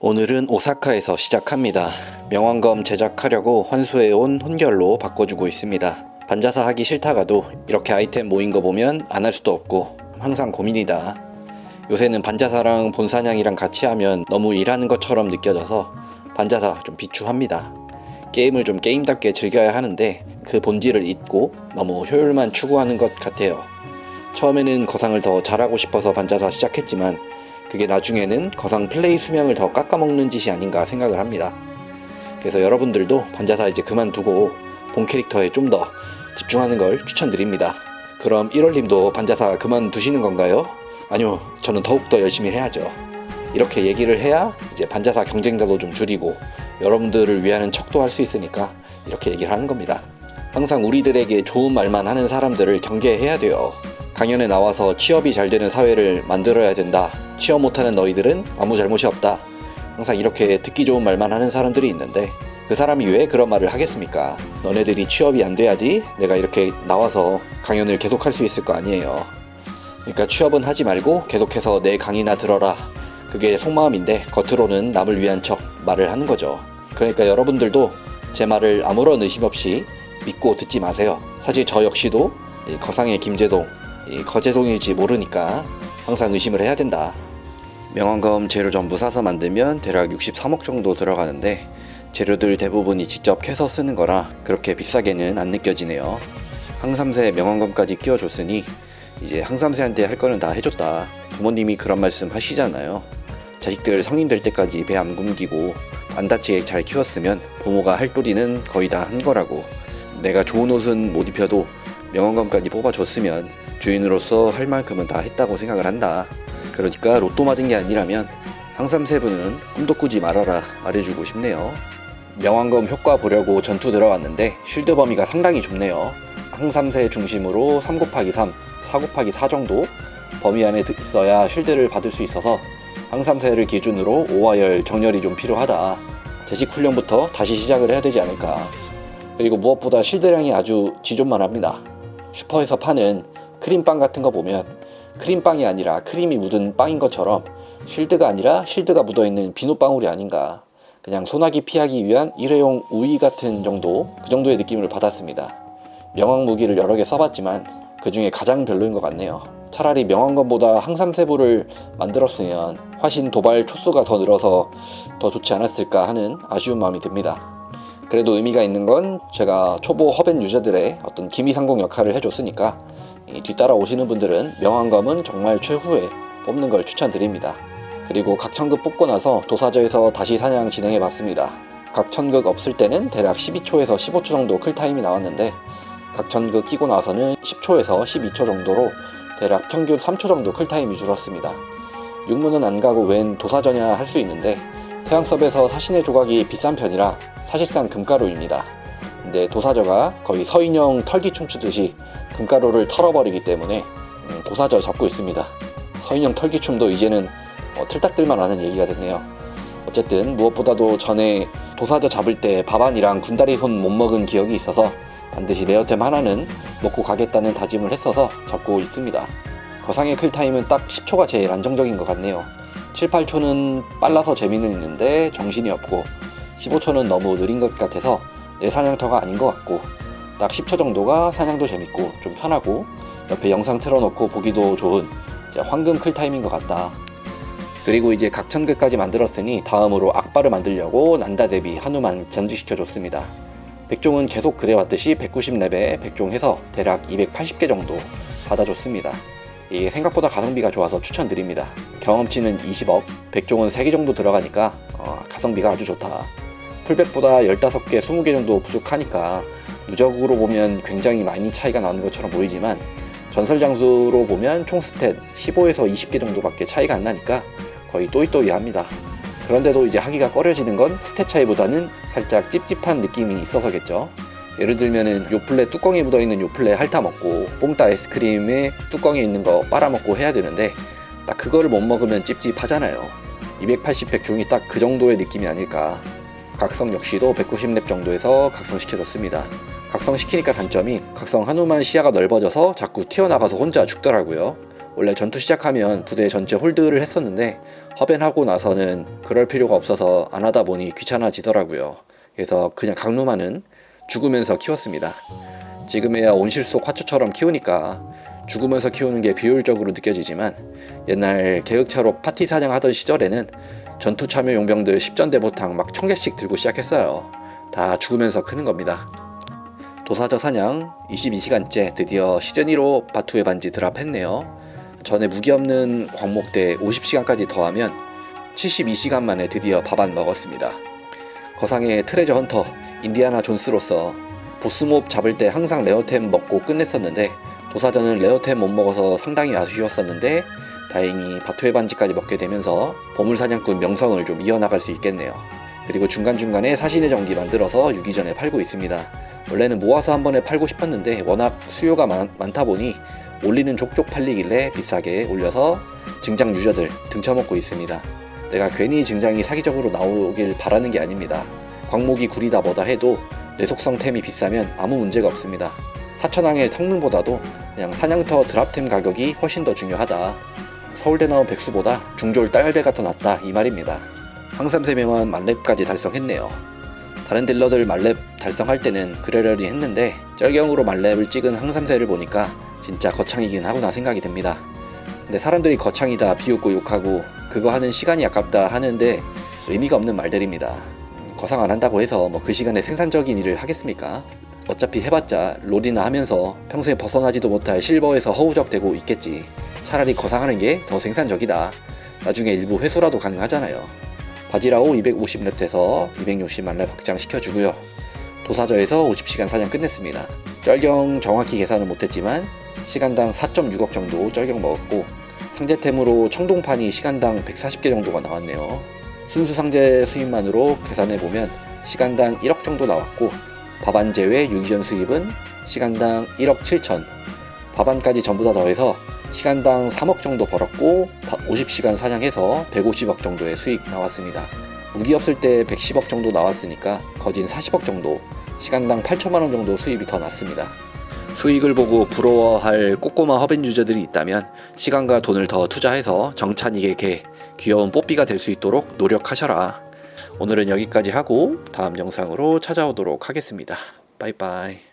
오늘은 오사카에서 시작합니다. 명왕검 제작하려고 환수해온 혼결로 바꿔주고 있습니다. 반자사 하기 싫다가도 이렇게 아이템 모인 거 보면 안 할 수도 없고 항상 고민이다. 요새는 반자사랑 본사냥이랑 같이 하면 너무 일하는 것처럼 느껴져서 반자사 좀 비추합니다. 게임을 좀 게임답게 즐겨야 하는데 그 본질을 잊고 너무 효율만 추구하는 것 같아요. 처음에는 거상을 더 잘하고 싶어서 반자사 시작했지만 그게 나중에는 거상 플레이 수명을 더 깎아먹는 짓이 아닌가 생각을 합니다. 그래서 여러분들도 반자사 이제 그만두고 본 캐릭터에 좀 더 집중하는 걸 추천드립니다. 그럼 1월님도 반자사 그만두시는 건가요? 아니요, 저는 더욱더 열심히 해야죠. 이렇게 얘기를 해야 이제 반자사 경쟁자도 좀 줄이고 여러분들을 위하는 척도 할 수 있으니까 이렇게 얘기를 하는 겁니다. 항상 우리들에게 좋은 말만 하는 사람들을 경계해야 돼요. 강연에 나와서 취업이 잘 되는 사회를 만들어야 된다. 취업 못하는 너희들은 아무 잘못이 없다. 항상 이렇게 듣기 좋은 말만 하는 사람들이 있는데 그 사람이 왜 그런 말을 하겠습니까? 너네들이 취업이 안 돼야지 내가 이렇게 나와서 강연을 계속 할 수 있을 거 아니에요. 그러니까 취업은 하지 말고 계속해서 내 강의나 들어라. 그게 속마음인데 겉으로는 남을 위한 척 말을 하는 거죠. 그러니까 여러분들도 제 말을 아무런 의심 없이 믿고 듣지 마세요. 사실 저 역시도 이 거상의 김재동, 이 거재동일지 모르니까 항상 의심을 해야 된다. 명왕검 재료 전부 사서 만들면 대략 63억 정도 들어가는데 재료들 대부분이 직접 캐서 쓰는 거라 그렇게 비싸게는 안 느껴지네요. 항삼세 명왕검까지 끼워줬으니 이제 항삼세한테 할 거는 다 해줬다. 부모님이 그런 말씀 하시잖아요. 자식들 성인 될 때까지 배 안 굶기고 안 다치게 잘 키웠으면 부모가 할 도리는 거의 다 한 거라고. 내가 좋은 옷은 못 입혀도 명왕검까지 뽑아줬으면 주인으로서 할 만큼은 다 했다고 생각을 한다. 그러니까 로또 맞은 게 아니라면 항삼세부는 꿈도 꾸지 말아라 말해주고 싶네요. 명왕검 효과 보려고 전투 들어갔는데 쉴드 범위가 상당히 좁네요. 항삼세 중심으로 3 곱하기 3, 4 곱하기 4 정도 범위 안에 있어야 쉴드를 받을 수 있어서 항삼세를 기준으로 5화열 정렬이 좀 필요하다. 제식 훈련부터 다시 시작을 해야 되지 않을까. 그리고 무엇보다 쉴드량이 아주 지존만합니다. 슈퍼에서 파는 크림빵 같은 거 보면 크림빵이 아니라 크림이 묻은 빵인 것처럼 쉴드가 아니라 쉴드가 묻어있는 비눗방울이 아닌가. 그냥 소나기 피하기 위한 일회용 우위 같은 정도 그 정도의 느낌을 받았습니다. 명왕 무기를 여러 개 써봤지만 그 중에 가장 별로인 것 같네요. 차라리 명왕검보다 항삼세부를 만들었으면 화신 도발 초수가 더 늘어서 더 좋지 않았을까 하는 아쉬운 마음이 듭니다. 그래도 의미가 있는 건 제가 초보 허벤 유저들의 어떤 기미상공 역할을 해줬으니까 이 뒤따라 오시는 분들은 명왕검은 정말 최후에 뽑는 걸 추천드립니다. 그리고 각천극 뽑고 나서 도사저에서 다시 사냥 진행해 봤습니다. 각 천극 없을 때는 대략 12초에서 15초 정도 클 타임이 나왔는데 각 천극 끼고 나서는 10초에서 12초 정도로 대략 평균 3초 정도 클 타임이 줄었습니다. 육문은 안 가고 웬 도사저냐 할 수 있는데 태양섭에서 사신의 조각이 비싼 편이라 사실상 금가루입니다. 근데 도사저가 거의 서인형 털기 춤추듯이 금가루를 털어버리기 때문에 음, 도사저 잡고 있습니다. 서인형 털기춤도 이제는 어, 틀딱들만 아는 얘기가 됐네요. 어쨌든 무엇보다도 전에 도사저 잡을 때 밥안이랑 군다리 손 못 먹은 기억이 있어서 반드시 레어템 하나는 먹고 가겠다는 다짐을 했어서 잡고 있습니다. 거상의 클타임은 딱 10초가 제일 안정적인 것 같네요. 7, 8초는 빨라서 재미는 있는데 정신이 없고 15초는 너무 느린 것 같아서 내 사냥터가 아닌 것 같고 딱 10초 정도가 사냥도 재밌고 좀 편하고 옆에 영상 틀어놓고 보기도 좋은 황금 클 타임인 것 같다. 그리고 이제 각천극까지 만들었으니 다음으로 악바를 만들려고 난다 대비 한우만 전직시켜줬습니다. 백종은 계속 그래왔듯이 190렙에 백종해서 대략 280개 정도 받아줬습니다. 이게 생각보다 가성비가 좋아서 추천드립니다. 경험치는 20억, 백종은 3개 정도 들어가니까 어, 가성비가 아주 좋다. 풀백보다 15개, 20개 정도 부족하니까 누적으로 보면 굉장히 많이 차이가 나는 것처럼 보이지만 전설 장수로 보면 총 스탯 15에서 20개 정도밖에 차이가 안 나니까 거의 또이또이합니다. 그런데도 이제 하기가 꺼려지는 건 스탯 차이보다는 살짝 찝찝한 느낌이 있어서겠죠. 예를 들면은 요플레 뚜껑에 묻어있는 요플레 핥아 먹고 뽕따 아이스크림에 뚜껑에 있는 거 빨아먹고 해야 되는데 딱 그거를 못 먹으면 찝찝하잖아요. 280 백종이 딱 그 정도의 느낌이 아닐까. 각성 역시도 190렙 정도에서 각성시켜줬습니다. 각성시키니까 단점이 각성 한우만 시야가 넓어져서 자꾸 튀어나가서 혼자 죽더라고요. 원래 전투 시작하면 부대 전체 홀드를 했었는데 허변하고 나서는 그럴 필요가 없어서 안 하다 보니 귀찮아지더라고요. 그래서 그냥 강루마는 죽으면서 키웠습니다. 지금에야 온실 속 화초처럼 키우니까 죽으면서 키우는 게 비효율적으로 느껴지지만 옛날 계획차로 파티 사냥하던 시절에는 전투 참여 용병들 10전 대보탕 막천 개씩 들고 시작했어요. 다 죽으면서 크는 겁니다. 도사저 사냥 22시간째 드디어 시즌 1호 바투의 반지 드랍했네요. 전에 무기 없는 광목대 50시간까지 더하면 72시간 만에 드디어 밥안 먹었습니다. 거상의 트레저 헌터 인디아나 존스로서 보스몹 잡을 때 항상 레어템 먹고 끝냈었는데 도사전은 레어템 못 먹어서 상당히 아쉬웠었는데 다행히 바투의 반지까지 먹게 되면서 보물사냥꾼 명성을 좀 이어나갈 수 있겠네요. 그리고 중간중간에 사신의 전기 만들어서 유기전에 팔고 있습니다. 원래는 모아서 한 번에 팔고 싶었는데 워낙 수요가 많, 많다 보니 올리는 족족 팔리길래 비싸게 올려서 증장 유저들 등쳐먹고 있습니다. 내가 괜히 증장이 사기적으로 나오길 바라는 게 아닙니다. 광목이 구리다 뭐다 해도 뇌속성템이 비싸면 아무 문제가 없습니다. 사천왕의 성능보다도 그냥 사냥터 드랍템 가격이 훨씬 더 중요하다. 서울대 나온 백수보다 중졸 딸배가 더 낫다 이 말입니다. 황삼세명은 만렙까지 달성했네요. 다른 딜러들 만렙 달성할 때는 그러려니 했는데 쩔경으로 만렙을 찍은 항삼세를 보니까 진짜 거창이긴 하구나 생각이 듭니다. 근데 사람들이 거창이다 비웃고 욕하고 그거 하는 시간이 아깝다 하는데 의미가 없는 말들입니다. 음, 거상 안 한다고 해서 뭐 그 시간에 생산적인 일을 하겠습니까? 어차피 해봤자 롤이나 하면서 평소에 벗어나지도 못할 실버에서 허우적대고 있겠지. 차라리 거상하는 게 더 생산적이다. 나중에 일부 회수라도 가능하잖아요. 바지라오 250렙 돼서 260만 렙 확장시켜주고요. 도사저에서 50시간 사냥 끝냈습니다. 쩔경 정확히 계산은 못했지만 시간당 4.6억 정도 쩔경 먹었고 상제템으로 청동판이 시간당 140개 정도가 나왔네요. 순수 상제 수입만으로 계산해보면 시간당 1억 정도 나왔고 밥안 제외 유기전 수입은 시간당 1억 7천 밥안까지 전부 다 더해서 시간당 3억 정도 벌었고 50시간 사냥해서 150억 정도의 수익 나왔습니다. 무기 없을 때 110억 정도 나왔으니까 거진 40억 정도 시간당 8천만 원 정도 수입이 더 났습니다. 수익을 보고 부러워할 꼬꼬마 허벤 유저들이 있다면 시간과 돈을 더 투자해서 정찬이에게 귀여운 뽀삐가 될 수 있도록 노력하셔라. 오늘은 여기까지 하고 다음 영상으로 찾아오도록 하겠습니다. 빠이빠이.